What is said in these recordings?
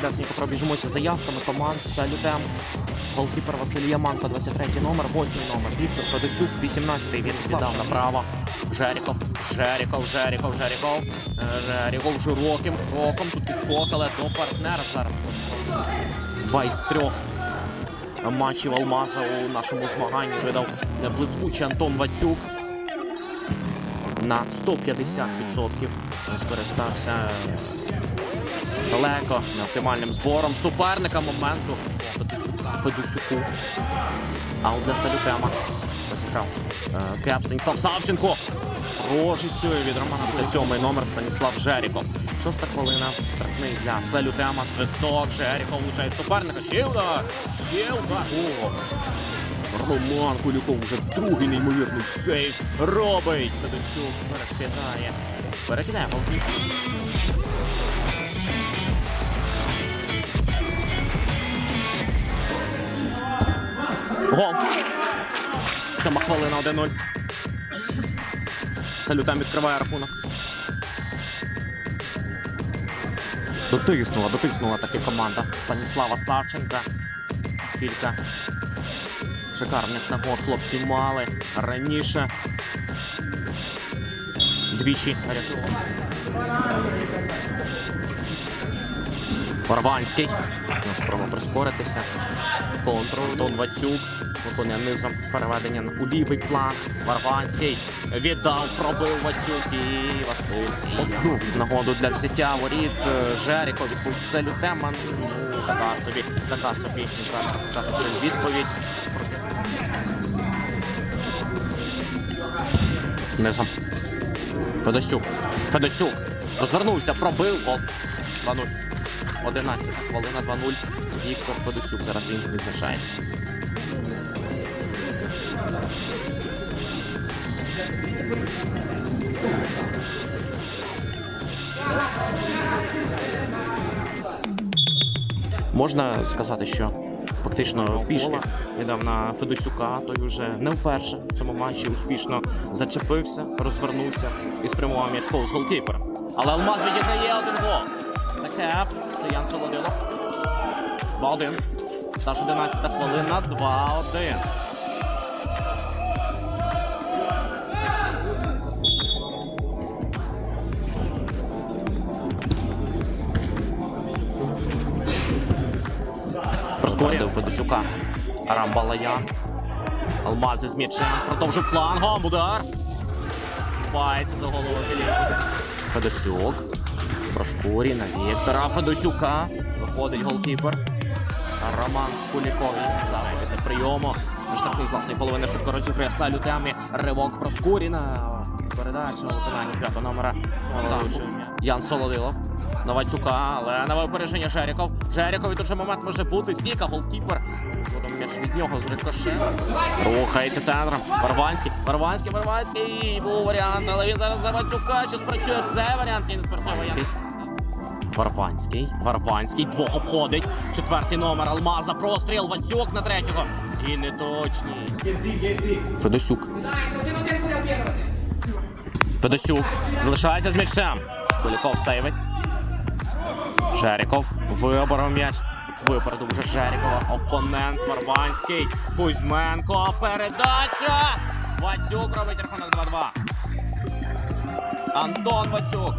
Давайте пробіжимося заявками команд. Салютем. Голкіпер Василь Яманко, 23 номер, 8 номер. Віктор Федосюк, 18 він віддав направо. Жеріков, Жеріков, Жеріков, Жеріков. Е, Жеріков широким кроком. Тут підскок, але до партнера зараз. Два із трьох матчів Алмаза у нашому змаганні видав блискучий Антон Вацюк. На 150% скористався далеко неоптимальним збором суперника моменту Федосюку. А для Салютема розіграв е, Кеп Станіслав Савченко. Рожісює від Романа 57 номер Станіслав Жеріков. Шоста хвилина. Штрафний для Салютема. Свисток. Жеріков влучає суперника. Ще удар. Роман Куліков вже другий неймовірний сейв робить. Федосюк перекидає. Перекидає голки. Гол. Сама хвилина 1-0. Салютам відкриває рахунок. Дотиснула, дотиснула таки команда Станіслава Савченка. Кілька шикарних нагод хлопці мали раніше. Двічі рятував. Барбанський. Спроба прискоритися. Контрол. Дон Вацюк. Виконує низом переведення у лівий фланг. Барбанський віддав, пробив Вацюк і Василь. Одну нагоду для взяття воріт. Е, Жеріко відповідь Салютема. Ну, така собі, така собі, відповідь. Низом. Федосюк. Федосюк. Розвернувся, пробив. Гол. 2-0. 11 хвилина 2-0. Віктор Федосюк. Зараз він визначається. Можна сказати, що фактично пішки віддав на Федосюка, той вже не вперше в цьому матчі успішно зачепився, розвернувся і спрямував м'яч повз голкіпера. Але Алмаз відіграє один гол. Ян Солодилов. 2-1. Та ж 11 хвилина, 2-1. Прискорив Федосюка. Арамбалаян. Алмази з м'ячем. Продовжив флангом. Удар. Ховається за голову Федосюк. Проскурі на Віктора Федосюка. Виходить голкіпер. Роман Куліков. Зараз після прийому. Штрафний з власної половини швидко розігрує салютами. Ривок Проскуріна. Передача на виконанні п'ятого номера. Ян Солодилов. На Вацюка, але на випередження Жеріков. Жеріков і тут же момент може бути. Стійка, голкіпер. М'яч від нього з рикошем. Рухається центром. Варванський. Варванський, Варванський. Був варіант, але він зараз за Вацюка. Чи спрацює цей варіант? Ні, не варіант. Варванський. Варванський. Двох обходить. Четвертий номер. Алмаза. Простріл. Вацюк на третього. І неточність. Федосюк. Федосюк. Залишається з м'ячем. Куліков сейвить. Жеріков. Виборов м'яч. Випередив вже Жерікова. Опонент Варванський. Кузьменко. Передача. Вацюк робить рахунок 2-2. Антон Вацюк.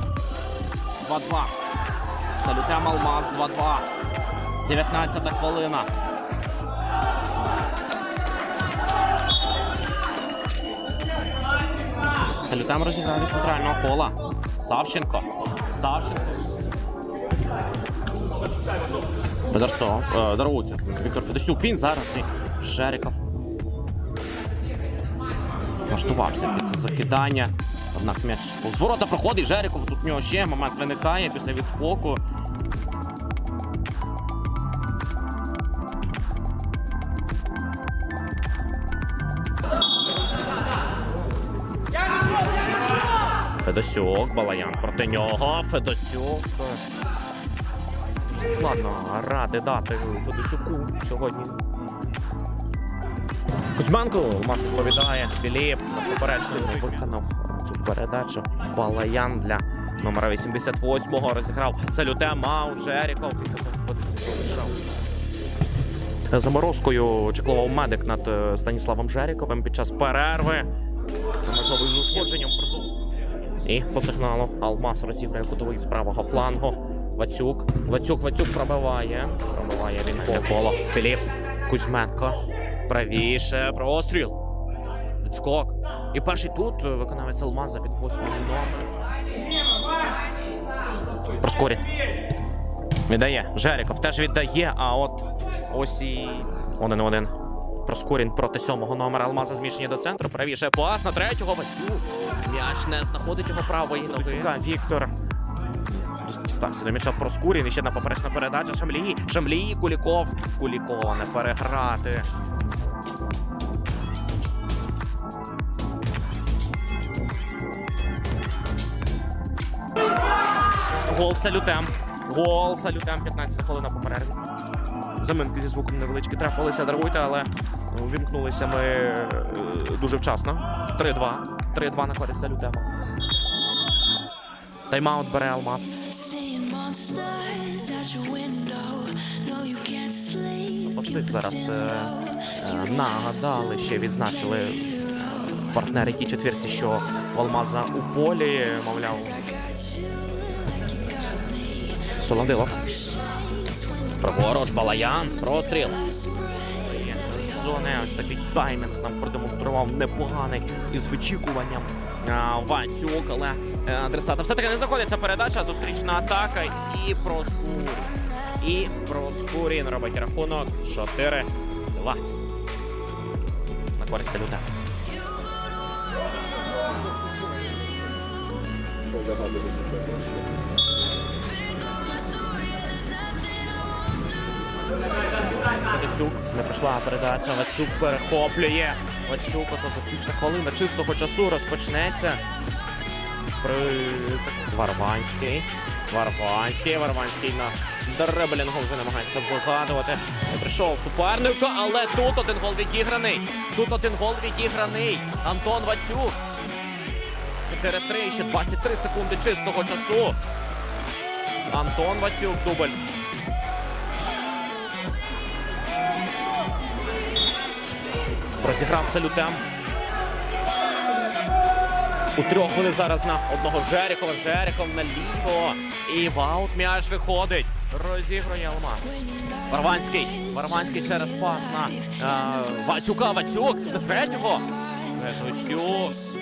2-2. Салютем Алмаз 2-2. 19 хвилина. Салютем розіграв центрального кола. Савченко. Савченко. Федорцов. Е, даруйте. Віктор Федосюк. Він зараз і Жеріков. Влаштувався під це закидання. Однак м'яч з проходить Жеріков. Тут в нього ще момент виникає після відскоку. Федосюк, Балаян проти нього. Федосюк. Складно ради дати Федосюку сьогодні. Кузьменко Маш відповідає. Філіп на попередньо виконав цю передачу. Балаян для Номера 88-го розіграв Салюте Маут Жеріков. Заморозкою чеклував медик над е, Станіславом Жеріковим під час перерви. Можливо, з ушкодженням. І по сигналу Алмаз розіграє кутовий з правого флангу. Вацюк. Вацюк, Вацюк пробиває. Пробиває він по коло. Філіп Кузьменко. Правіше. Простріл. Відскок. І перший тут е, виконавець Алмаза під восьмим номер. Проскорі. Віддає. Жеріков теж віддає, а от ось і один-один. Проскорін проти сьомого номера Алмаза зміщення до центру. Правіше пас на третього Вацюк. М'яч не знаходить його правої ноги. Віктор. Дістався до м'яча Проскурін. І ще одна поперечна передача. Шамлі. Шамлі, Куліков. Кулікова не переграти. Гол салютем. Гол салютем. 15 хвилина по перерві. Заминки зі звуком невеличкі трапилися, даруйте, але увімкнулися ми е, дуже вчасно. 3-2. 3-2 на користь салютема. Тайм-аут бере Алмаз. Постиг зараз е, е, нагадали, ще відзначили партнери ті четвірці, що Алмаза у полі, мовляв. Солодилов. Праворуч, Балаян, простріл. Є зони ось такий таймінг нам продемонстрував непоганий із вичікуванням Вацюк, але е, адресата все-таки не знаходиться передача, зустрічна атака і Проскурін. І Проскурін робить рахунок 4-2. На користь люта. Вацюк не прийшла передача. Вацюк перехоплює. Вацюк, ото заключна хвилина чистого часу розпочнеться. При Варванський. Варванський. Варванський на дреблінгу вже намагається вигадувати. Прийшов суперника, але тут один гол відіграний. Тут один гол відіграний. Антон Вацюк. 4-3, ще 23 секунди чистого часу. Антон Вацюк, дубль. Розіграв салютем. У трьох вони зараз на одного Жерікова. Жеріков наліво. І в аут м'яч виходить. Розігрує Алмаз. Варванський. Варванський через пас на е, Вацюка. Вацюк. До третього. Федосюк.